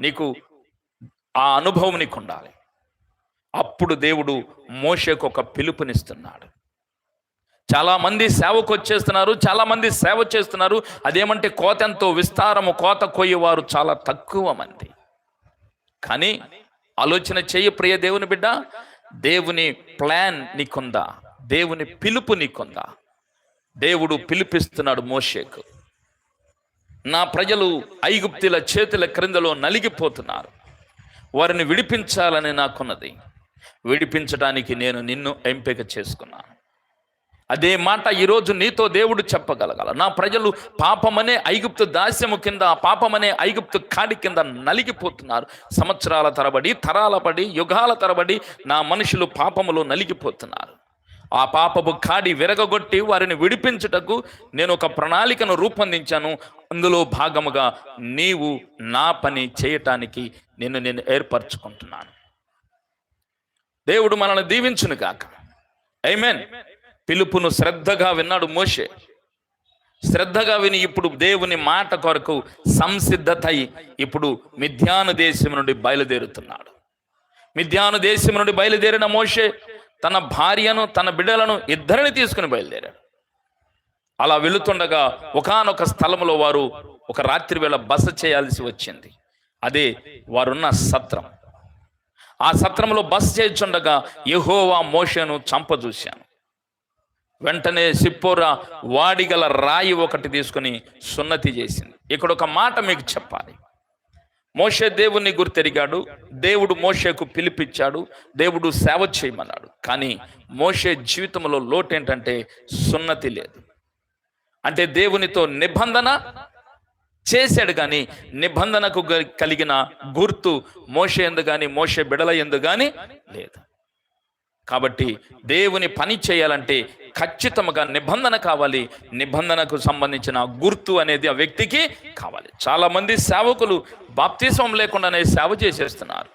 నీకు ఆ అనుభవం నీకు ఉండాలి అప్పుడు దేవుడు మోషకు ఒక పిలుపునిస్తున్నాడు. చాలా మంది సేవకు వచ్చేస్తున్నారు చాలా మంది సేవ చేస్తున్నారు అదేమంటే కోత ఎంతో విస్తారము కోత కొయ్యేవారు చాలా తక్కువ మంది. కానీ ఆలోచన చేయి ప్రియ దేవుని బిడ్డ దేవుని ప్లాన్ నీకుందా? దేవుని పిలుపు నీకుందా? దేవుడు పిలిపిస్తున్నాడు మోషేకు. నా ప్రజలు ఐగుప్తుల చేతుల క్రిందలో నలిగిపోతున్నారు. వారిని విడిపించాలని నాకున్నది. విడిపించడానికి నేను నిన్ను ఎంపిక చేసుకున్నాను అదే మాట ఈరోజు నీతో దేవుడు చెప్పగలగాల. నా ప్రజలు పాపమనే ఐగుప్తు దాస్యము కింద పాపమనే ఐగుప్తు కాడి కింద నలిగిపోతున్నారు. సంవత్సరాల తరబడి తరాల పడి యుగాల తరబడి నా మనుషులు పాపములో నలిగిపోతున్నారు. ఆ పాపపు కాడి విరగగొట్టి వారిని విడిపించుటకు నేను ఒక ప్రణాళికను రూపొందించాను. అందులో భాగముగా నీవు నా పని చేయటానికి నిన్ను నేను ఏర్పరచుకుంటున్నాను. దేవుడు మనల్ని దీవించును కాక ఐమెన్ పిలుపును శ్రద్ధగా విన్నాడు మోషే. శ్రద్ధగా విని ఇప్పుడు దేవుని మాట కొరకు సంసిద్ధత ఇప్పుడు మిథ్యాను దేశం నుండి బయలుదేరుతున్నాడు. మిథ్యాను దేశం నుండి బయలుదేరిన మోషే తన భార్యను తన బిడ్డలను ఇద్దరిని తీసుకుని బయలుదేరాడు. అలా వెళుతుండగా ఒకానొక స్థలంలో వారు ఒక రాత్రి వేళ బస చేయాల్సి వచ్చింది. అదే వారున్న సత్రం. ఆ సత్రంలో బస చేయుచుండగా యహోవా మోషను చంపజూశాను. వెంటనే సిప్పోరా వాడిగల రాయి ఒకటి తీసుకుని సున్నతి చేసింది. ఇక్కడ ఒక మాట మీకు చెప్పాలి. మోషే దేవుణ్ణి గుర్తెరిగాడు. దేవుడు మోషేకు పిలిపించాడు. దేవుడు సేవ చేయమన్నాడు. కానీ మోషే జీవితంలో లోటు ఏంటంటే సున్నతి లేదు. అంటే దేవునితో నిబంధన చేశాడు కానీ నిబంధనకు కలిగిన గుర్తు మోషే ఎందు కానీ మోషే బిడల ఎందు కానీ లేదు. కాబట్టి దేవుని పని చేయాలంటే ఖచ్చితంగా నిబంధన కావాలి. నిబంధనకు సంబంధించిన గుర్తు అనేది ఆ వ్యక్తికి కావాలి. చాలామంది సేవకులు బాప్తీసం లేకుండానే సేవ చేసేస్తున్నారు.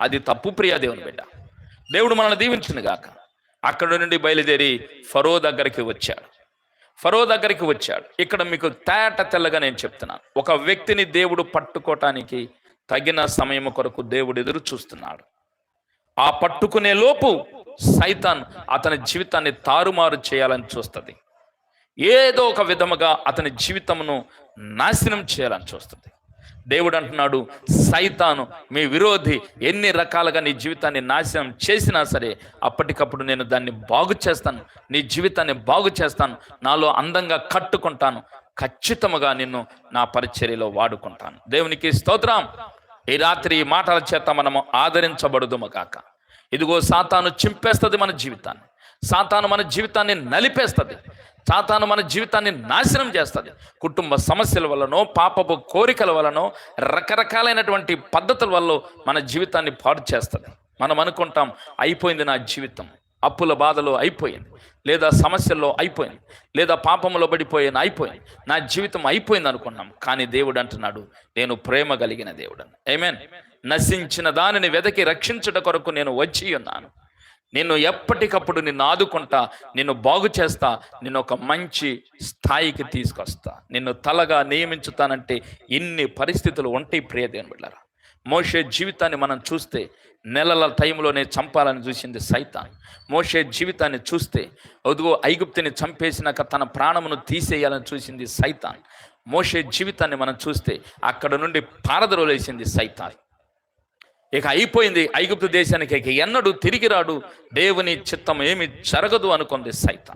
అది తప్పు ప్రియ దేవుని బిడ్డ. దేవుడు మనల్ని దీవించింది గాక. అక్కడ నుండి బయలుదేరి ఫరో దగ్గరికి వచ్చాడు. ఫరో దగ్గరికి వచ్చాడు. ఇక్కడ మీకు తేట తెల్లగా నేను చెప్తున్నాను. ఒక వ్యక్తిని దేవుడు పట్టుకోవటానికి తగిన సమయం కొరకు దేవుడు ఎదురు చూస్తున్నాడు. ఆ పట్టుకునే లోపు సైతాన్ అతని జీవితాన్ని తారుమారు చేయాలని చూస్తుంది. ఏదో ఒక విధముగా అతని జీవితమును నాశనం చేయాలని చూస్తుంది. దేవుడు అంటున్నాడు సైతాను మీ విరోధి ఎన్ని రకాలుగా నీ జీవితాన్ని నాశనం చేసినా సరే అప్పటికప్పుడు నేను దాన్ని బాగు చేస్తాను నీ జీవితాన్ని బాగు చేస్తాను నాలో అందంగా కట్టుకుంటాను ఖచ్చితముగా నిన్ను నా పరిచర్యలో వాడుకుంటాను. దేవునికి స్తోత్రం. ఈ రాత్రి ఈ మాటల చేత మనము ఆదరించబడుదుము కాక ఇదిగో సాతాను చింపేస్తుంది మన జీవితాన్ని. సాతాను మన జీవితాన్ని నలిపేస్తుంది. సాతాను మన జీవితాన్ని నాశనం చేస్తుంది. కుటుంబ సమస్యల వలనో పాపపు కోరికల వలనో రకరకాలైనటువంటి పద్ధతుల వల్ల మన జీవితాన్ని పాడు చేస్తుంది. మనం అనుకుంటాం అయిపోయింది నా జీవితం. అప్పుల బాధలో అయిపోయింది. లేదా సమస్యల్లో అయిపోయింది. లేదా పాపములో పడిపోయాను అయిపోయింది. నా జీవితం అయిపోయింది అనుకున్నాం. కానీ దేవుడు అంటున్నాడు నేను ప్రేమ కలిగిన దేవుడు ఏమేన్ నశించిన దానిని వెదకి రక్షించుట కొరకు నేను వచ్చి ఉన్నాను. నిన్ను ఎప్పటికప్పుడు నిన్ను ఆదుకుంటా నిన్ను బాగు చేస్తా నిన్ను ఒక మంచి స్థాయికి తీసుకొస్తా. నిన్ను తలగా నియమించుతానంటే ఇన్ని పరిస్థితులు ఉంటాయి ప్రియదేని బిడ్డరా. మోషే జీవితాన్ని మనం చూస్తే నెలల టైంలోనే చంపాలని చూసింది సైతాన్. మోషే జీవితాన్ని చూస్తే అదుగో ఐగుప్తిని చంపేసినాక తన ప్రాణమును తీసేయాలని చూసింది సైతాన్. మోషే జీవితాన్ని మనం చూస్తే అక్కడ నుండి పారదరోలేసింది సైతాన్. ఇక అయిపోయింది ఐగుప్తు దేశానికి ఇక ఎన్నడు తిరిగి రాడు. దేవుని చిత్తం ఏమి జరగదు అనుకుంది సైతం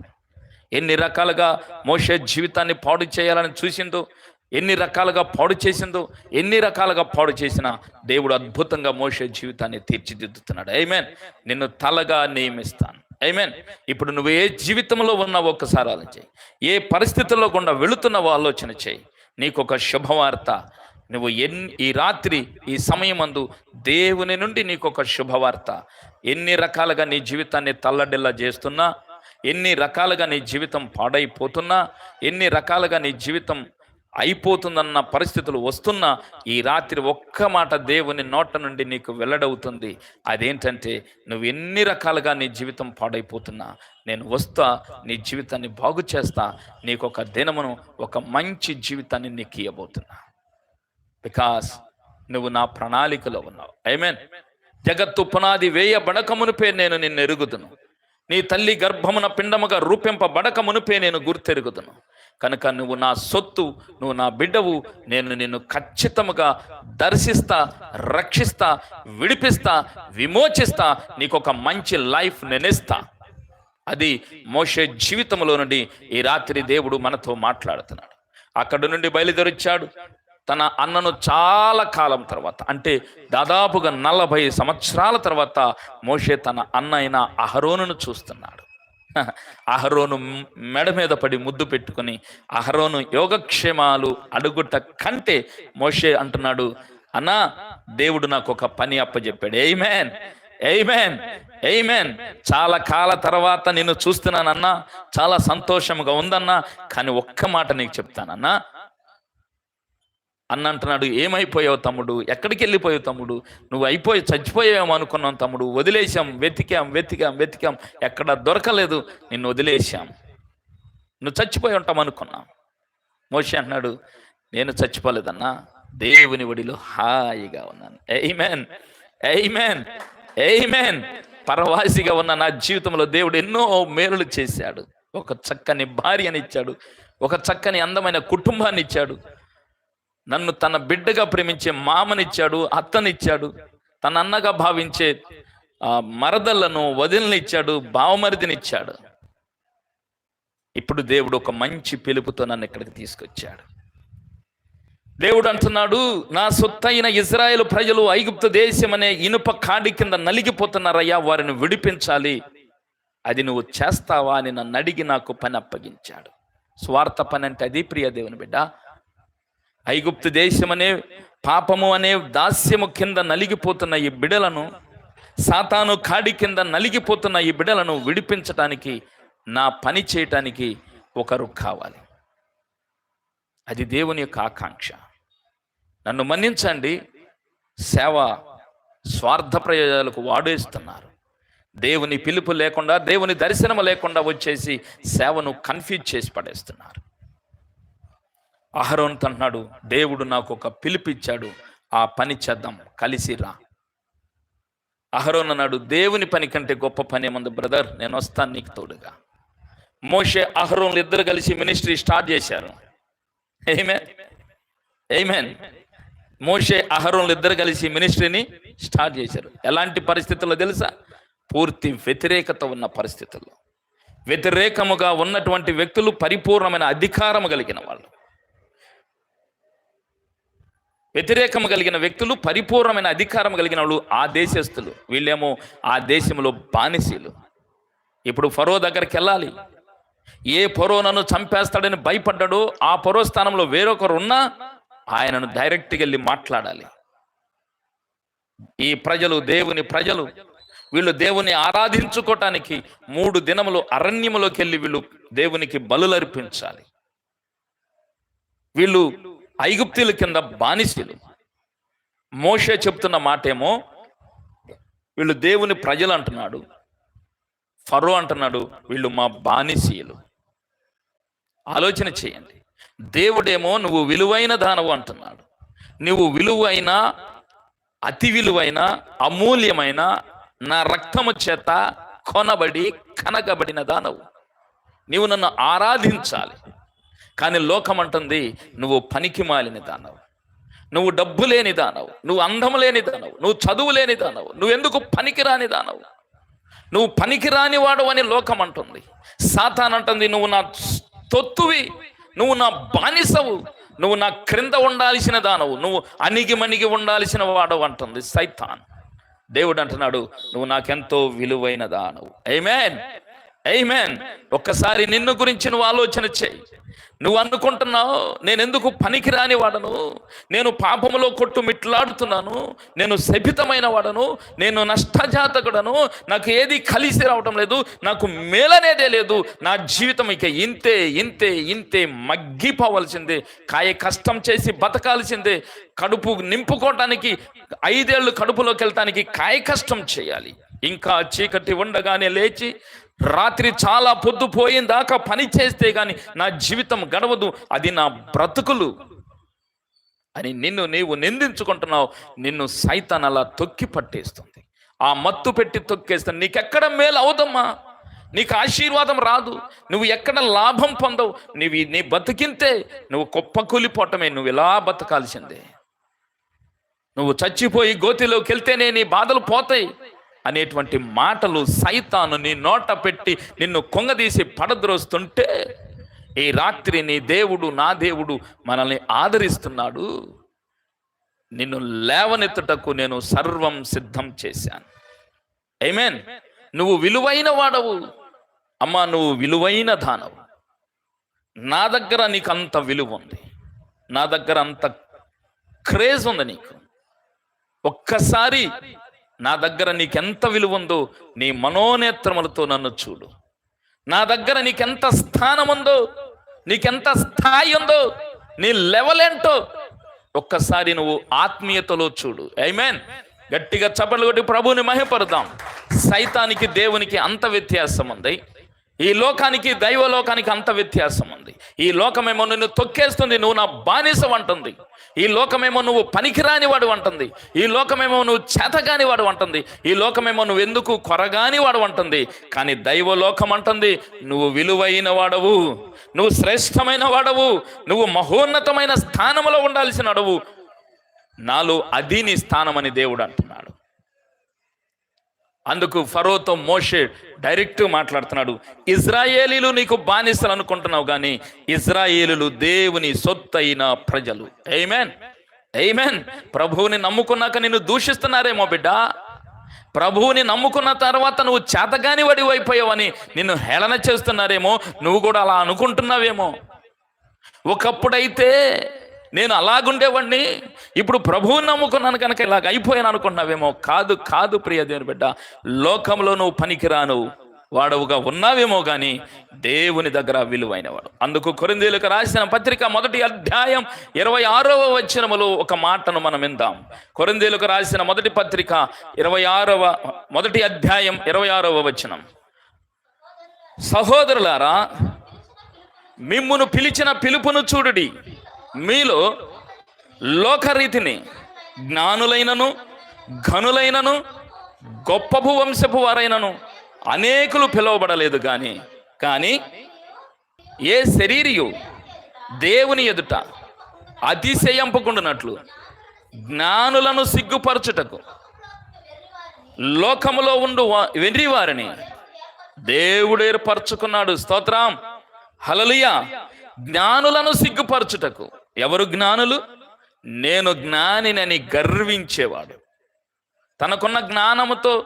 ఎన్ని రకాలుగా మోషే జీవితాన్ని పాడు చేయాలని చూసిందో ఎన్ని రకాలుగా పాడు చేసిందో ఎన్ని రకాలుగా పాడు చేసినా దేవుడు అద్భుతంగా మోషే జీవితాన్ని తీర్చిదిద్దుతున్నాడు. ఐమెన్ నిన్ను తలగా నియమిస్తాను. ఐమెన్ ఇప్పుడు నువ్వు ఏ జీవితంలో ఉన్నావో ఒక్కసారి ఆలోచన ఏ పరిస్థితుల్లో గుండా వెళుతున్నావో ఆలోచన చేయి. నీకు ఒక శుభవార్త. నువ్వు ఎన్ని ఈ రాత్రి ఈ సమయమందు దేవుని నుండి నీకు ఒక శుభవార్త. ఎన్ని రకాలుగా నీ జీవితాన్ని తల్లడిల్లా చేస్తున్నా ఎన్ని రకాలుగా నీ జీవితం పాడైపోతున్నా ఎన్ని రకాలుగా నీ జీవితం అయిపోతుందన్న పరిస్థితులు వస్తున్నా ఈ రాత్రి ఒక్క మాట దేవుని నోట నుండి నీకు వెల్లడవుతుంది. అదేంటంటే నువ్వు ఎన్ని రకాలుగా నీ జీవితం పాడైపోతున్నా నేను వస్తా నీ జీవితాన్ని బాగు చేస్తా నీకు ఒక దినమును ఒక మంచి జీవితాన్ని నీకు ఇవ్వబోతున్నా బికాస్ నువ్వు నా ప్రణాళికలో ఉన్నావు. ఐమెన్ జగత్తు పునాది వేయ మునిపే నేను నిన్ను ఎరుగుదును. నీ తల్లి గర్భమున పిండముగా రూపింపబడక మునిపే నేను గుర్తెరుగుదును. కనుక నువ్వు నా సొత్తు నువ్వు నా బిడ్డవు నేను నిన్ను ఖచ్చితముగా దర్శిస్తా రక్షిస్తా విడిపిస్తా విమోచిస్తా నీకు ఒక మంచి లైఫ్ నెనేస్తా. అది మోషే జీవితంలో నుండి ఈ రాత్రి దేవుడు మనతో మాట్లాడుతున్నాడు. అక్కడి నుండి బయలుదేరొచ్చాడు. తన అన్నను చాలా కాలం తర్వాత అంటే దాదాపుగా నలభై సంవత్సరాల తర్వాత మోషే తన అన్న అయిన అహరోనును చూస్తున్నాడు. అహరోను మెడ మీద పడి ముద్దు పెట్టుకొని అహరోను యోగక్షేమాలు అడుగుట కంటే మోషే అంటున్నాడు అన్నా దేవుడు నాకు ఒక పని అప్పచెప్పాడు ఎయిమేన్ ఏ ఎయిమేన్ చాలా కాల తర్వాత నేను చూస్తున్నానన్నా చాలా సంతోషంగా ఉందన్నా కానీ ఒక్క మాట నీకు చెప్తానన్నా అన్న అంటున్నాడు ఏమైపోయావు తమ్ముడు? ఎక్కడికి వెళ్ళిపోయావు తమ్ముడు? నువ్వు అయిపోయి చచ్చిపోయావు అనుకున్నాం తమ్ముడు. వదిలేశాం వెతికాం వెతికాం వెతికాం. ఎక్కడ దొరకలేదు. నిన్ను వదిలేశాం. నువ్వు చచ్చిపోయి ఉంటాం అనుకున్నాం. మోషి అంటున్నాడు నేను చచ్చిపోలేదన్నా. దేవుని ఒడిలో హాయిగా ఉన్నాను. ఎయిమెన్ ఎయిమెన్ ఎయిమెన్ పరవాసిగా ఉన్న నా జీవితంలో దేవుడు ఎన్నో మేలులు చేశాడు. ఒక చక్కని భార్యనిచ్చాడు. ఒక చక్కని అందమైన కుటుంబాన్ని ఇచ్చాడు నన్ను తన బిడ్డగా ప్రేమించే మామనిచ్చాడు అత్తనిచ్చాడు తన అన్నగా భావించే ఆ మరదలను వదిలినిచ్చాడు బావమరిదినిచ్చాడు. ఇప్పుడు దేవుడు ఒక మంచి పిలుపుతో నన్ను ఇక్కడికి తీసుకొచ్చాడు. దేవుడు అంటున్నాడు నా సొత్తైన ఇజ్రాయెల్ ప్రజలు ఐగుప్తు దేశం అనే ఇనుప కాడి కింద నలిగిపోతున్నారయ్యా వారిని విడిపించాలి. అది నువ్వు చేస్తావా అని నన్ను అడిగి నాకు పని అప్పగించాడు. స్వార్థ పని అంటే అది ప్రియ దేవుని బిడ్డ. ఐగుప్తు దేశం అనే పాపము అనే దాస్యము కింద నలిగిపోతున్న ఈ బిడలను సాతాను కాడి కింద నలిగిపోతున్న ఈ బిడలను విడిపించటానికి నా పని చేయటానికి ఒకరు కావాలి. అది దేవుని యొక్క ఆకాంక్ష. నన్ను మన్నించండి. సేవ స్వార్థ ప్రయోజనాలకు వాడేస్తున్నారు. దేవుని పిలుపు లేకుండా దేవుని దర్శనం లేకుండా వచ్చేసి సేవను కన్ఫ్యూజ్ చేసి పడేస్తున్నారు. అహరోన్ అంటున్నాడు దేవుడు నాకు ఒక పిలిపిచ్చాడు ఆ పని చేద్దాం కలిసి రా. అహరోన్ అన్నాడు దేవుని పని కంటే గొప్ప పని ఏముంది బ్రదర్? నేను వస్తాను నీకు తోడుగా. మోషే అహరోన్లు ఇద్దరు కలిసి మినిస్ట్రీ స్టార్ట్ చేశారు. ఏమేన్ ఏమేన్ మోషే అహరోన్లు ఇద్దరు కలిసి మినిస్ట్రీని స్టార్ట్ చేశారు. ఎలాంటి పరిస్థితుల్లో తెలుసా? పూర్తి వ్యతిరేకత ఉన్న పరిస్థితుల్లో. వ్యతిరేకముగా ఉన్నటువంటి వ్యక్తులు పరిపూర్ణమైన అధికారం కలిగిన వాళ్ళు. వ్యతిరేకము కలిగిన వ్యక్తులు పరిపూర్ణమైన అధికారం కలిగిన వాళ్ళు ఆ దేశస్తులు వీళ్ళేమో ఆ దేశంలో బానిసీలు. ఇప్పుడు ఫరో దగ్గరికి వెళ్ళాలి ఏ ఫరో నన్ను చంపేస్తాడని భయపడ్డాడో ఆ పొరో స్థానంలో వేరొకరు ఉన్నా ఆయనను డైరెక్ట్గా వెళ్ళి మాట్లాడాలి. ఈ ప్రజలు దేవుని ప్రజలు వీళ్ళు దేవుని ఆరాధించుకోవటానికి మూడు దినములు అరణ్యములోకి వెళ్ళి వీళ్ళు దేవునికి బలులర్పించాలి. వీళ్ళు ఐగుప్తుల కింద బానిసలు. మోషే చెప్తున్న మాటేమో వీళ్ళు దేవుని ప్రజలు అంటున్నాడు. ఫరో అంటున్నాడు వీళ్ళు మా బానిసీయులు. ఆలోచన చేయండి. దేవుడేమో నువ్వు విలువైన దానవు అంటున్నాడు. నువ్వు విలువైన అతి విలువైన అమూల్యమైన నా రక్తము చేత కొనబడి కనగబడిన దానవు. నీవు నన్ను ఆరాధించాలి. కానీ లోకం అంటుంది నువ్వు పనికి మాలిన దానవు. నువ్వు డబ్బు లేని దానవు. నువ్వు అందం లేని దానవు. నువ్వు చదువు లేని దానవు. నువ్వు ఎందుకు పనికిరాని దానవు? నువ్వు పనికిరాని వాడు అని లోకం అంటుంది. సాతాన్ అంటుంది నువ్వు నా తొత్తువి. నువ్వు నా బానిసవు. నువ్వు నా క్రింద ఉండాల్సిన దానవు. నువ్వు అణిగి మణిగి ఉండాల్సిన వాడవు అంటుంది సైతాన్. దేవుడు అంటున్నాడు నువ్వు నాకెంతో విలువైన దానవు. ఏమేన్ ఏమేన్ ఒక్కసారి నిన్ను గురించి నువ్వు ఆలోచన చేయి. నువ్వు అనుకుంటున్నావు నేను ఎందుకు పనికిరాని వాడను? నేను పాపములో కొట్టు మిట్లాడుతున్నాను నేను శపితమైన వాడను నేను నష్టజాతకుడను నాకు ఏది కలిసి రావటం లేదు నాకు మేలనేదే లేదు నా జీవితం ఇక ఇంతే ఇంతే ఇంతే మగ్గిపోవలసిందే. కాయ కష్టం చేసి బతకాల్సిందే. కడుపు నింపుకోవటానికి ఐదేళ్ళు కడుపులోకి వెళ్తానికి కాయ కష్టం చేయాలి. ఇంకా చీకటి ఉండగానే లేచి రాత్రి చాలా పొద్దుపోయిన దాకా పని చేస్తే కానీ నా జీవితం గడవదు. అది నా బ్రతుకులు. అని నిన్ను నీవు నిందించుకుంటున్నావు. నిన్ను సైతాన్ అలా తొక్కి పట్టేస్తుంది. ఆ మత్తు పెట్టి తొక్కేస్తుంది నీకెక్కడ మేలు అవుదమ్మా? నీకు ఆశీర్వాదం రాదు. నువ్వు ఎక్కడ లాభం పొందవు. నువ్వు నీ బతికింతే నువ్వు కుప్పకూలిపోవటమే నువ్వు ఇలా బతకాల్సిందే. నువ్వు చచ్చిపోయి గోతిలోకి వెళ్తేనే నీ బాధలు పోతాయి. అనేటువంటి మాటలు సైతాను నీ నోట పెట్టి నిన్ను కొంగదీసి పడద్రోస్తుంటే ఈ రాత్రి నీ దేవుడు నా దేవుడు మనల్ని ఆదరిస్తున్నాడు. నిన్ను లేవనెత్తుటకు నేను సర్వం సిద్ధం చేశాను. ఏమేన్ నువ్వు విలువైన వాడవు. అమ్మా నువ్వు విలువైన దానవు. నా దగ్గర నీకు అంత విలువ ఉంది. నా దగ్గర అంత క్రేజ్ ఉంది నీకు. ఒక్కసారి నా దగ్గర నీకెంత విలువ ఉందో నీ మనోనేత్రములతో నన్ను చూడు. నా దగ్గర నీకెంత స్థానం ఉందో నీకెంత స్థాయి ఉందో నీ లెవెల్ ఏంటో ఒక్కసారి నువ్వు ఆత్మీయతలో చూడు. ఐమెన్ గట్టిగా చప్పట్లు కొట్టి ప్రభువుని మహిపడదాం సైతానికి దేవునికి అంత వ్యత్యాసం ఉంది ఈ లోకానికి దైవ లోకానికి అంత వ్యత్యాసం ఉంది. ఈ లోకమేమో నిన్ను తొక్కేస్తుంది నువ్వు నా బానిస అంటుంది. ఈ లోకమేమో నువ్వు పనికిరాని వాడు అంటుంది. ఈ లోకమేమో నువ్వు చేతగాని వాడు అంటుంది. ఈ లోకమేమో నువ్వు ఎందుకు కొరగాని వాడు అంటుంది. కానీ దైవ లోకం అంటుంది నువ్వు విలువైన వాడవు నువ్వు శ్రేష్టమైన వాడవు నువ్వు మహోన్నతమైన స్థానంలో ఉండాల్సిన అడవు నాలో అది నీ స్థానమని దేవుడు అంటున్నాడు. అందుకు ఫరోతో మోషే డైరెక్ట్ మాట్లాడుతున్నాడు ఇజ్రాయేలీలు నీకు బానిసలు అనుకుంటున్నావు కానీ ఇజ్రాయేలీలు దేవుని సొత్తైన ప్రజలు. ఎయిమెన్ ఎయిమెన్ ప్రభువుని నమ్ముకున్నాక నిన్ను దూషిస్తున్నారేమో బిడ్డ. ప్రభువుని నమ్ముకున్న తర్వాత నువ్వు చేతగాని వడివైపోయావని నిన్ను హేళన చేస్తున్నారేమో నువ్వు కూడా అలా అనుకుంటున్నావేమో. ఒకప్పుడైతే నేను అలాగుండేవాడిని ఇప్పుడు ప్రభువుని నమ్ముకున్నాను కనుక ఇలాగ అయిపోయాను అనుకున్నావేమో. కాదు కాదు ప్రియ దేవుని బిడ్డ. లోకంలో నువ్వు పనికిరాను. వాడవుగా ఉన్నావేమో కానీ దేవుని దగ్గర విలువైనవాడు. అందుకు కొరిందేలకు రాసిన పత్రిక మొదటి అధ్యాయం ఇరవై ఆరవ వచనములో ఒక మాటను మనం విందాం. కొరిందేలకు రాసిన మొదటి పత్రిక ఇరవై ఆరవ మొదటి అధ్యాయం ఇరవై ఆరవ వచనం. సహోదరులారా మిమ్మును పిలిచిన పిలుపును చూడుడి. మీలో లోకరీతిని జ్ఞానులైనను ఘనులైనను గొప్ప భూవంశపు వారైనను అనేకులు పిలువబడలేదు కానీ కానీ ఏ శరీరియు దేవుని ఎదుట అతిశయంపుకుండునట్లు జ్ఞానులను సిగ్గుపరచుటకు లోకములో ఉండు వా- వెర్రి వారిని దేవుడు ఏర్పరచుకున్నాడు. స్తోత్రం. హలలియ జ్ఞానులను సిగ్గుపరచుటకు ఎవరు జ్ఞానులు? నేను జ్ఞానినని గర్వించేవాడు. తనకున్న జ్ఞానముతో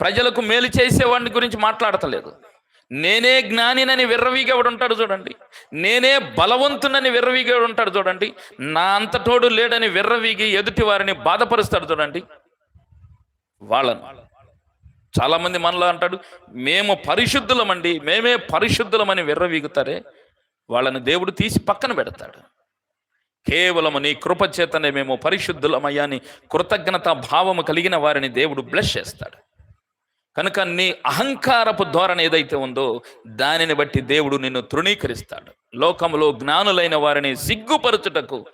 ప్రజలకు మేలు చేసేవాడిని గురించి మాట్లాడతలేదు. నేనే జ్ఞానినని విర్రవీగేవాడు ఉంటాడు చూడండి. నేనే బలవంతునని విర్రవీగేవాడు ఉంటాడు చూడండి. నా అంతటోడు లేడని విర్రవీగి ఎదుటి వారిని బాధపరుస్తాడు చూడండి. వాళ్ళను. చాలామంది మనలో అంటాడు మేము పరిశుద్ధులమండి మేమే పరిశుద్ధులమని విర్రవీగుతారే? వాళ్ళని దేవుడు తీసి పక్కన పెడతాడు. కేవలము నీ కృపచేతనే మేము పరిశుద్ధులమయ్యాని కృతజ్ఞత భావము కలిగిన వారిని దేవుడు బ్లెస్ చేస్తాడు. కనుక నీ అహంకారపు ధోరణి ఏదైతే ఉందో దానిని బట్టి దేవుడు నిన్ను తృణీకరిస్తాడు. లోకములో జ్ఞానులైన వారిని సిగ్గుపరచుటకు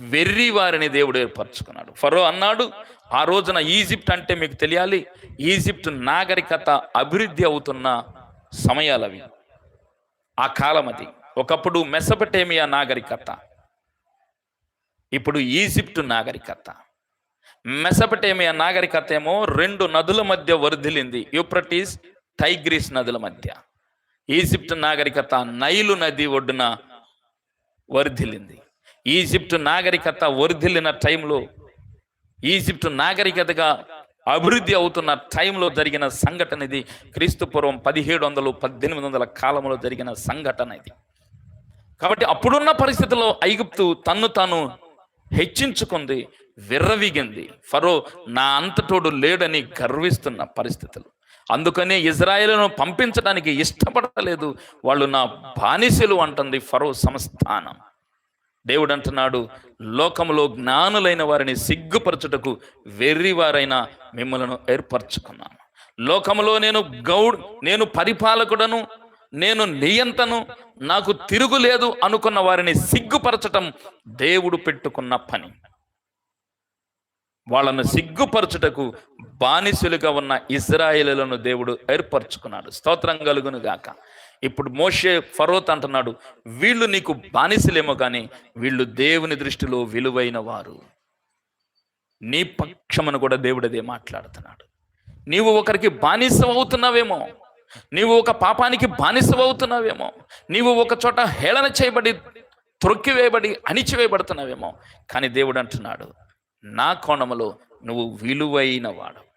వెర్రి వారిని దేవుడు ఏర్పరచుకున్నాడు. ఫరో అన్నాడు ఆ రోజున ఈజిప్ట్ అంటే మీకు తెలియాలి ఈజిప్ట్ నాగరికత అభివృద్ధి అవుతున్న సమయాలవి. ఆ కాలం అది ఒకప్పుడు మెసపటేమియా నాగరికత? ఇప్పుడు ఈజిప్టు నాగరికత. మెసపటేమియా నాగరికత ఏమో రెండు నదుల మధ్య వర్ధిల్లింది. యూప్రటీస్ టైగ్రీస్ నదుల మధ్య. ఈజిప్ట్ నాగరికత నైలు నది ఒడ్డున వర్ధిల్లింది. ఈజిప్ట్ నాగరికత వర్ధిల్లిన టైంలో ఈజిప్ట్ నాగరికతగా అభివృద్ధి అవుతున్న టైంలో జరిగిన సంఘటన ఇది క్రీస్తు పూర్వం పదిహేడు వందలు పద్దెనిమిది వందల కాలంలో జరిగిన సంఘటన ఇది కాబట్టి అప్పుడున్న పరిస్థితుల్లో ఐగుప్తు తన్ను తాను హెచ్చించుకుంది విర్రవీగింది. ఫరో నా అంతటోడు లేడని గర్విస్తున్న పరిస్థితులు. అందుకనే ఇజ్రాయేల్ను పంపించడానికి ఇష్టపడలేదు. వాళ్ళు నా బానిసలు అంటుంది ఫరో సంస్థానం. దేవుడు అంటున్నాడు లోకములో జ్ఞానులైన వారిని సిగ్గుపరచుటకు వెర్రివారైన మిమ్మలను ఏర్పరచుకున్నాను. లోకములో నేను గౌడ్ నేను పరిపాలకుడను నేను నియంతను నాకు తిరుగులేదు అనుకున్న వారిని సిగ్గుపరచటం దేవుడు పెట్టుకున్న పని. వాళ్ళను సిగ్గుపరచుటకు బానిసులుగా ఉన్న ఇజ్రాయిలను దేవుడు ఏర్పరచుకున్నాడు. స్తోత్రం కలుగును గాక. ఇప్పుడు మోషే ఫరోత్ అంటున్నాడు వీళ్ళు నీకు బానిసలేమో కానీ వీళ్ళు దేవుని దృష్టిలో విలువైన వారు. నీ పక్షమును కూడా దేవుడు అదే మాట్లాడుతున్నాడు. నీవు ఒకరికి బానిస అవుతున్నావేమో నీవు ఒక పాపానికి బానిసవవుతున్నావేమో. నీవు ఒక చోట హేళన చేయబడి త్రొక్కివేయబడి అణిచివేయబడుతున్నావేమో. కానీ దేవుడు అంటున్నాడు నా కోణములో నువ్వు విలువైన వాడు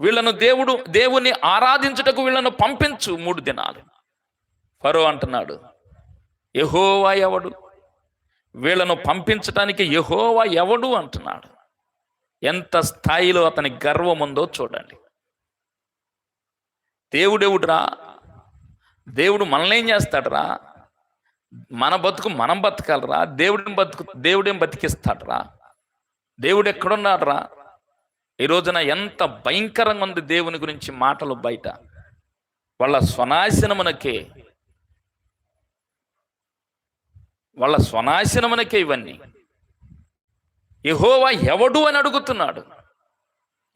వీళ్ళను దేవుడు దేవుని ఆరాధించుటకు వీళ్ళను పంపించు మూడు దినాలు. ఫరో అంటున్నాడు యహోవా ఎవడు? వీళ్ళను పంపించటానికి యహోవా ఎవడు? అంటున్నాడు ఎంత స్థాయిలో అతని గర్వం ఉందో చూడండి. దేవుడెవుడురా? దేవుడు మనల్ని ఏం చేస్తాడురా? మన బతుకు మనం బతకాలరా. దేవుడిని బతుకు దేవుడేం బతికిస్తాడరా. దేవుడు ఎక్కడున్నాడరా? ఈ రోజున ఎంత భయంకరంగా ఉంది దేవుని గురించి మాటలు బయట. వాళ్ళ స్వనాశనమునకే వాళ్ళ స్వనాశనమునకే ఇవన్నీ. యహోవా ఎవడు అని అడుగుతున్నాడు?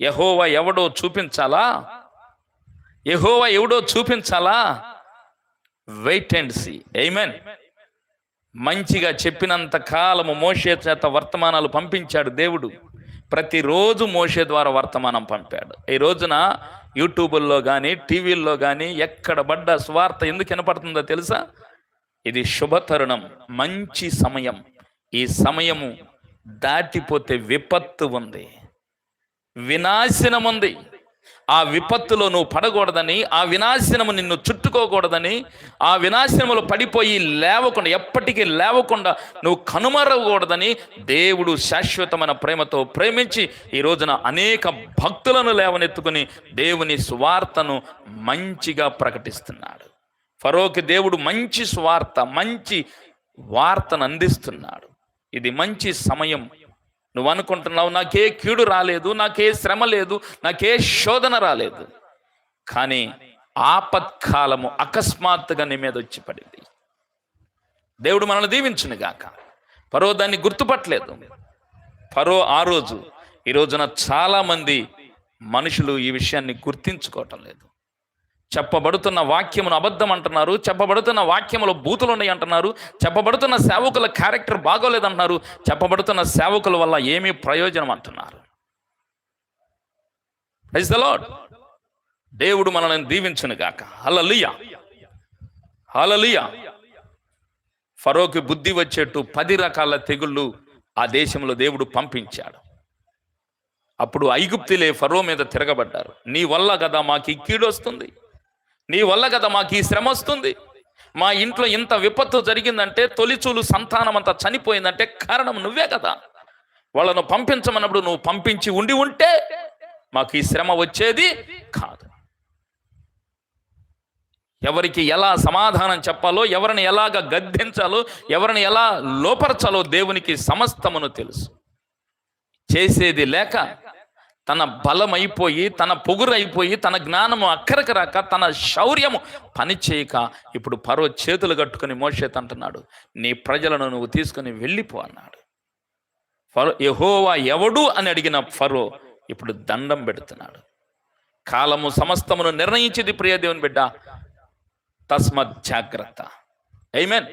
యహోవా ఎవడో చూపించాలా? ఎహోవా ఎవడో చూపించాలా? వెయిట్ అండ్ సి ఎయిమెన్ మంచిగా చెప్పినంత కాలము మోషే చేత వర్తమానాలు పంపించాడు దేవుడు. ప్రతిరోజు మోషే ద్వారా వర్తమానం పంపాడు. ఈ రోజున యూట్యూబుల్లో కానీ టీవీల్లో కానీ ఎక్కడ పడ్డ స్వార్థ ఎందుకు వినపడుతుందో తెలుసా? ఇది శుభతరుణం. మంచి సమయం. ఈ సమయము దాటిపోతే విపత్తు ఉంది. వినాశనం ఉంది ఆ విపత్తులో నువ్వు పడకూడదని ఆ వినాశనము నిన్ను చుట్టుకోకూడదని ఆ వినాశనములో పడిపోయి లేవకుండా ఎప్పటికీ లేవకుండా నువ్వు కనుమరవకూడదని దేవుడు శాశ్వతమైన ప్రేమతో ప్రేమించి ఈ రోజున అనేక భక్తులను లేవనెత్తుకుని దేవుని సువార్తను మంచిగా ప్రకటిస్తున్నాడు. ఫరోకి దేవుడు మంచి స్వార్థ మంచి వార్తను అందిస్తున్నాడు. ఇది మంచి సమయం నువ్వు అనుకుంటున్నావు నాకే కీడు రాలేదు నాకే శ్రమ లేదు నాకే శోధన రాలేదు. కానీ ఆపత్కాలము అకస్మాత్తుగా నీ మీద వచ్చి పడింది. దేవుడు మనల్ని దీవించును గాక. పరో దాన్ని గుర్తుపట్టలేదు. పరో ఆ రోజు ఈ రోజున చాలామంది మనుషులు ఈ విషయాన్ని గుర్తించుకోవటం లేదు. చెప్పబడుతున్న వాక్యమును అబద్ధం అంటున్నారు చెప్పబడుతున్న వాక్యములో బూతులు ఉన్నాయి అంటున్నారు చెప్పబడుతున్న సేవకుల క్యారెక్టర్ బాగోలేదంటున్నారు చెప్పబడుతున్న సేవకుల వల్ల ఏమీ ప్రయోజనం అంటున్నారు. ప్రైజ్ ద దేవుడు మనల్ని దీవించును గాక. అలలియా హల్లెలూయా ఫరోకి బుద్ధి వచ్చేట్టు పది రకాల తెగుళ్ళు ఆ దేశంలో దేవుడు పంపించాడు. అప్పుడు ఐగుప్తిలే ఫరో మీద తిరగబడ్డారు. నీ వల్ల కదా మాకు ఇక్కీడు వస్తుంది. నీ వల్ల కదా మాకు ఈ శ్రమ వస్తుంది. మా ఇంట్లో ఇంత విపత్తు జరిగిందంటే తొలిచూలు సంతానం అంతా చనిపోయిందంటే కారణం నువ్వే కదా. వాళ్ళను పంపించమన్నప్పుడు నువ్వు పంపించి ఉండి ఉంటే మాకు ఈ శ్రమ వచ్చేది కాదు. ఎవరికి ఎలా సమాధానం చెప్పాలో ఎవరిని ఎలాగ గద్దించాలో ఎవరిని ఎలా లోపరచాలో దేవునికి సమస్తమును తెలుసు. చేసేది లేక తన బలం అయిపోయి తన పొగురైపోయి తన జ్ఞానము అక్కరకు రాక తన శౌర్యము పని చేయక ఇప్పుడు పరో చేతులు కట్టుకుని మోషేత్ అంటున్నాడు నీ ప్రజలను నువ్వు తీసుకుని వెళ్ళిపో అన్నాడు. ఫరో యహోవా ఎవడు? అని అడిగిన ఫరో ఇప్పుడు దండం పెడుతున్నాడు. కాలము సమస్తమును నిర్ణయించింది ప్రియ దేవుని బిడ్డ తస్మత్ జాగ్రత్త. ఐమెన్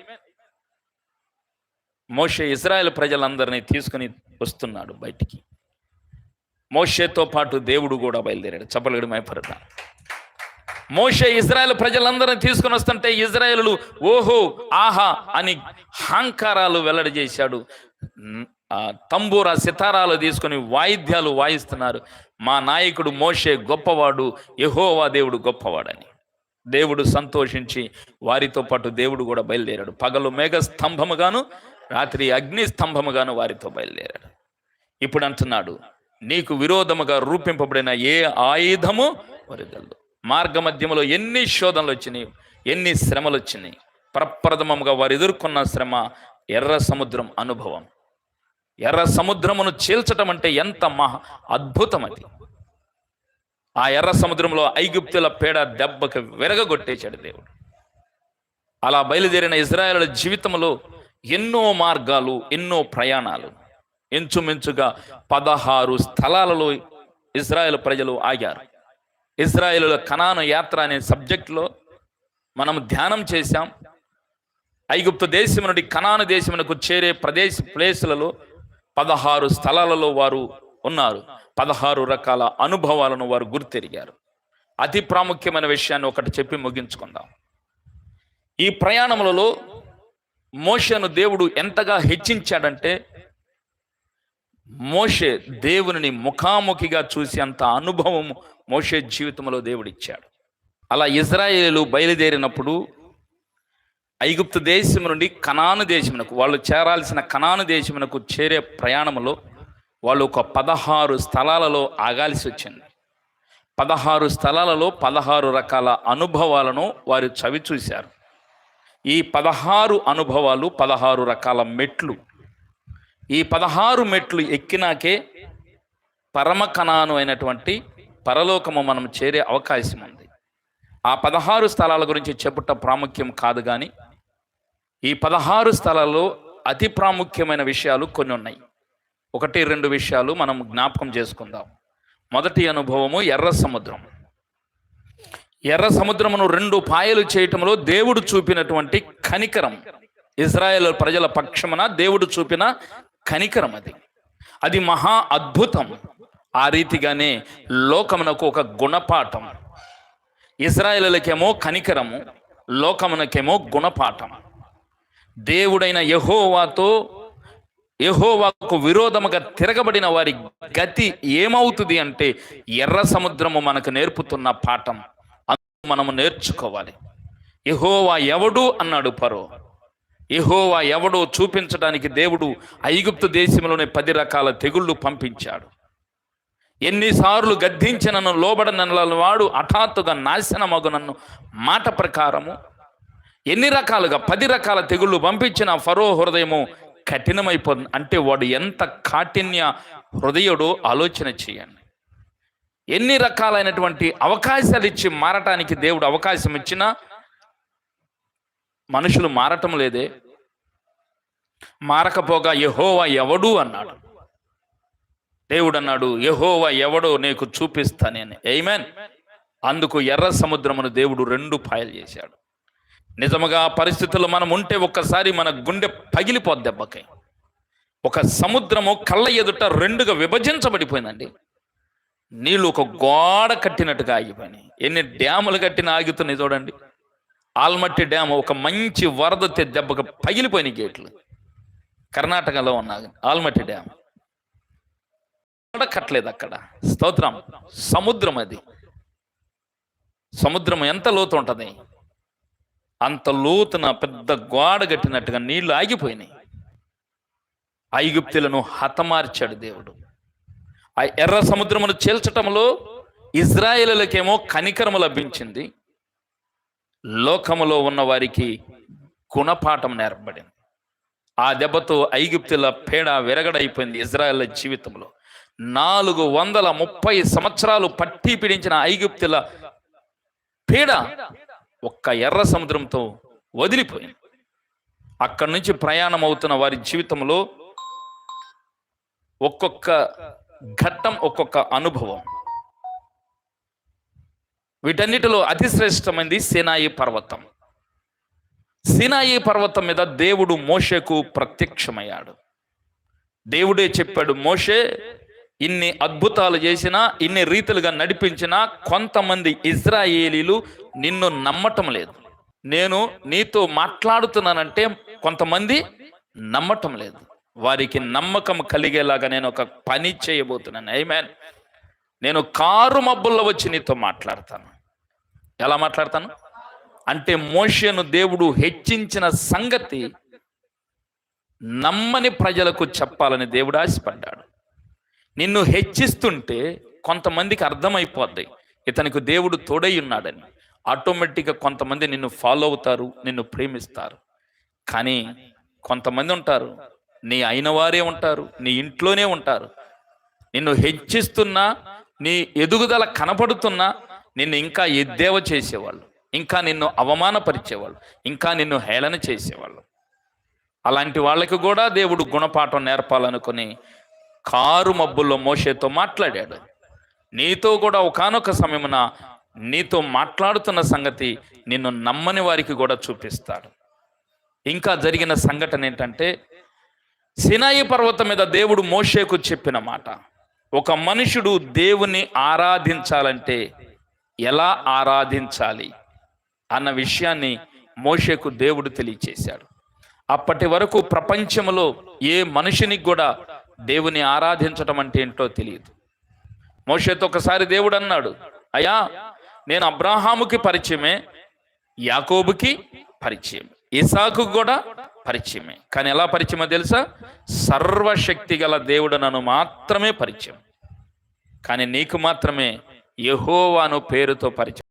మోషే ఇజ్రాయెల్ ప్రజలందరినీ తీసుకుని వస్తున్నాడు బయటికి. మోషేతో పాటు దేవుడు కూడా బయలుదేరాడు. చెప్పలేడు మైపరట మోషే ఇజ్రాయెల్ ప్రజలందరినీ తీసుకుని వస్తుంటే ఇజ్రాయేలు ఓహో ఆహా అని హంకారాలు వెల్లడి చేశాడు తంబూరా తంబూర సితారాలు తీసుకొని వాయిద్యాలు వాయిస్తున్నారు. మా నాయకుడు మోషే గొప్పవాడు యహోవా దేవుడు గొప్పవాడని. దేవుడు సంతోషించి వారితో పాటు దేవుడు కూడా బయలుదేరాడు. పగలు మేఘ స్తంభముగాను రాత్రి అగ్ని స్తంభముగాను వారితో బయలుదేరాడు. ఇప్పుడు అంటున్నాడు నీకు విరోధముగా రూపింపబడిన ఏ ఆయుధము వరదలు మార్గ మధ్యములో ఎన్ని శోధనలు వచ్చినాయి ఎన్ని శ్రమలు వచ్చినాయి. ప్రప్రథమముగా వారు ఎదుర్కొన్న శ్రమ ఎర్ర సముద్రం అనుభవం. ఎర్ర సముద్రమును చీల్చటం అంటే ఎంత మహా అద్భుతం అది ఆ ఎర్ర సముద్రంలో ఐగుప్తుల పేడ దెబ్బకి విరగగొట్టేశాడు దేవుడు. అలా బయలుదేరిన ఇజ్రాయేల్ జీవితంలో ఎన్నో మార్గాలు ఎన్నో ప్రయాణాలు. ఇంచుమించుగా పదహారు స్థలాలలో ఇజ్రాయెల్ ప్రజలు ఆగారు. ఇజ్రాయేల్ కనాను యాత్ర అనే సబ్జెక్ట్లో మనం ధ్యానం చేశాం. ఐగుప్తు దేశం నుండి కనాను దేశమునకు చేరే ప్రదేశ ప్లేసులలో పదహారు స్థలాలలో వారు ఉన్నారు. పదహారు రకాల అనుభవాలను వారు గుర్తెరిగారు. అతి ప్రాముఖ్యమైన విషయాన్ని ఒకటి చెప్పి ముగించుకుందాం. ఈ ప్రయాణములలో మోషను దేవుడు ఎంతగా హెచ్చించాడంటే మోషే దేవుని ముఖాముఖిగా చూసేంత అంత అనుభవం మోషే జీవితంలో దేవుడిచ్చాడు. అలా ఇజ్రాయేలు బయలుదేరినప్పుడు ఐగుప్తు దేశం నుండి కనాను దేశమునకు వాళ్ళు చేరాల్సిన కనాను దేశమునకు చేరే ప్రయాణంలో వాళ్ళు ఒక పదహారు స్థలాలలో ఆగాల్సి వచ్చింది. పదహారు స్థలాలలో పదహారు రకాల అనుభవాలను వారు చవి చూశారు ఈ పదహారు అనుభవాలు పదహారు రకాల మెట్లు ఈ పదహారు మెట్లు ఎక్కినాకే పరమ కణాను అయినటువంటి పరలోకము మనం చేరే అవకాశం ఉంది. ఆ పదహారు స్థలాల గురించి చెప్పుట ప్రాముఖ్యం కాదు కానీ ఈ పదహారు స్థలాల్లో అతి ప్రాముఖ్యమైన విషయాలు కొన్ని ఉన్నాయి. ఒకటి రెండు విషయాలు మనం జ్ఞాపకం చేసుకుందాం. మొదటి అనుభవము ఎర్ర సముద్రం. ఎర్ర సముద్రమును రెండు పాయలు చేయటంలో దేవుడు చూపినటువంటి కనికరం. ఇజ్రాయెల్ ప్రజల పక్షమున దేవుడు చూపిన కనికరం అది. అది మహా అద్భుతం. ఆ రీతిగానే లోకమునకు ఒక గుణపాఠం. ఇజ్రాయేలులకేమో కనికరము లోకమునకేమో గుణపాఠం. దేవుడైన యహోవాతో యహోవాకు విరోధముగా తిరగబడిన వారి గతి ఏమవుతుంది అంటే ఎర్ర సముద్రము మనకు నేర్పుతున్న పాఠం. అందుకు మనము నేర్చుకోవాలి. యహోవా ఎవడు? అన్నాడు పరో ఎహోవా ఎవడో చూపించడానికి దేవుడు ఐగుప్తు దేశంలోనే పది రకాల తెగుళ్ళు పంపించాడు. ఎన్నిసార్లు గద్దించినను లోబడనన్న వాడు హఠాత్తుగా నాశనమగు నన్ను. మాట ప్రకారము ఎన్ని రకాలుగా పది రకాల తెగుళ్ళు పంపించిన ఫరో హృదయము కఠినమైపోతుంది. అంటే వాడు ఎంత కాఠిన్య హృదయుడో ఆలోచన చేయండి. ఎన్ని రకాలైనటువంటి అవకాశాలు ఇచ్చి మారటానికి దేవుడు అవకాశం ఇచ్చినా మనుషులు మారటం లేదే. మారకపోగా యహోవా ఎవడు అన్నాడు. దేవుడు అన్నాడు యహోవా ఎవడో నీకు చూపిస్తా నేను. ఏమేన్ అందుకు ఎర్ర సముద్రమును దేవుడు రెండు పాయలు చేశాడు. నిజముగా పరిస్థితుల్లో మనం ఉంటే ఒక్కసారి మన గుండె పగిలిపోద్ది దెబ్బకి. ఒక సముద్రము కళ్ళ ఎదుట రెండుగా విభజించబడిపోయిందండి. నీళ్ళు ఒక గోడ కట్టినట్టుగా ఆగిపోయినాయి. ఎన్ని డ్యాములు కట్టిన ఆగుతున్నాయి చూడండి. ఆల్మట్టి డ్యామ్ ఒక మంచి వరద దెబ్బకు పగిలిపోయినాయి గేట్లు. కర్ణాటకలో ఉన్న ఆల్మట్టి డ్యామ్. కట్టలేదు అక్కడ. స్తోత్రం. సముద్రం అది. సముద్రం ఎంత లోతు ఉంటుంది? అంత లోతున పెద్ద గోడ కట్టినట్టుగా నీళ్ళు ఆగిపోయినాయి. ఐగుప్తులను హతమార్చాడు దేవుడు. ఆ ఎర్ర సముద్రమును చీల్చటంలో ఇజ్రాయేలులకేమో కనికరము లభించింది. లోకములో ఉన్న వారికి గుణపాఠం నేర్పబడింది. ఆ దెబ్బతో ఐగుప్తుల పేడ విరగడైపోయింది ఇజ్రాయెల్ జీవితంలో. నాలుగు వందల ముప్పై సంవత్సరాలు పట్టి పీడించిన ఐగుప్తుల పీడ ఒక్క ఎర్ర సముద్రంతో వదిలిపోయింది. అక్కడి నుంచి ప్రయాణం అవుతున్న వారి జీవితంలో ఒక్కొక్క ఘట్టం ఒక్కొక్క అనుభవం. వీటన్నిటిలో అతిశ్రేష్టమైనది సినాయి పర్వతం. సినాయి పర్వతం మీద దేవుడు మోషేకు ప్రత్యక్షమయ్యాడు. దేవుడే చెప్పాడు మోషే ఇన్ని అద్భుతాలు చేసినా ఇన్ని రీతులుగా నడిపించినా కొంతమంది ఇజ్రాయేలీలు నిన్ను నమ్మటం లేదు. నేను నీతో మాట్లాడుతున్నానంటే కొంతమంది నమ్మటం లేదు. వారికి నమ్మకం కలిగేలాగా నేను ఒక పని చేయబోతున్నాను. ఐ నేను కారు మబ్బుల్లో వచ్చి నీతో మాట్లాడతాను. ఎలా మాట్లాడతాను? అంటే మోషను దేవుడు హెచ్చించిన సంగతి నమ్మని ప్రజలకు చెప్పాలని దేవుడు ఆశపడ్డాడు. నిన్ను హెచ్చిస్తుంటే కొంతమందికి అర్థమైపోద్ది. ఇతనికి దేవుడు తోడై ఉన్నాడని. ఆటోమేటిక్గా కొంతమంది నిన్ను ఫాలో అవుతారు నిన్ను ప్రేమిస్తారు. కానీ కొంతమంది ఉంటారు నీ అయిన వారే ఉంటారు నీ ఇంట్లోనే ఉంటారు. నిన్ను హెచ్చిస్తున్నా నీ ఎదుగుదల కనపడుతున్నా నిన్ను ఇంకా ఎద్దేవ చేసేవాళ్ళు ఇంకా నిన్ను అవమానపరిచేవాళ్ళు ఇంకా నిన్ను హేళన చేసేవాళ్ళు. అలాంటి వాళ్ళకి కూడా దేవుడు గుణపాఠం నేర్పాలనుకుని కారు మబ్బుల్లో మోషేతో మాట్లాడాడు. నీతో కూడా ఒకానొక సమయమున నీతో మాట్లాడుతున్న సంగతి నిన్ను నమ్మని వారికి కూడా చూపిస్తాడు. ఇంకా జరిగిన సంఘటన ఏంటంటే సినాయి పర్వతం మీద దేవుడు మోషేకు చెప్పిన మాట. ఒక మనుషుడు దేవుని ఆరాధించాలంటే ఎలా ఆరాధించాలి అన్న విషయాన్ని మోషేకు దేవుడు తెలియచేశాడు. అప్పటి వరకు ప్రపంచంలో ఏ మనిషినికి కూడా దేవుని ఆరాధించటం అంటే ఏంటో తెలియదు. మోషేతో ఒకసారి దేవుడు అన్నాడు అయ్యా నేను అబ్రాహాముకి పరిచయమే యాకోబుకి పరిచయం ఇసాకు కూడా పరిచయమే. కానీ ఎలా పరిచయమో తెలుసా? సర్వశక్తి గల దేవుడు నన్ను మాత్రమే పరిచయం. కానీ నీకు మాత్రమే యహోవాను పేరుతో పరిచయం.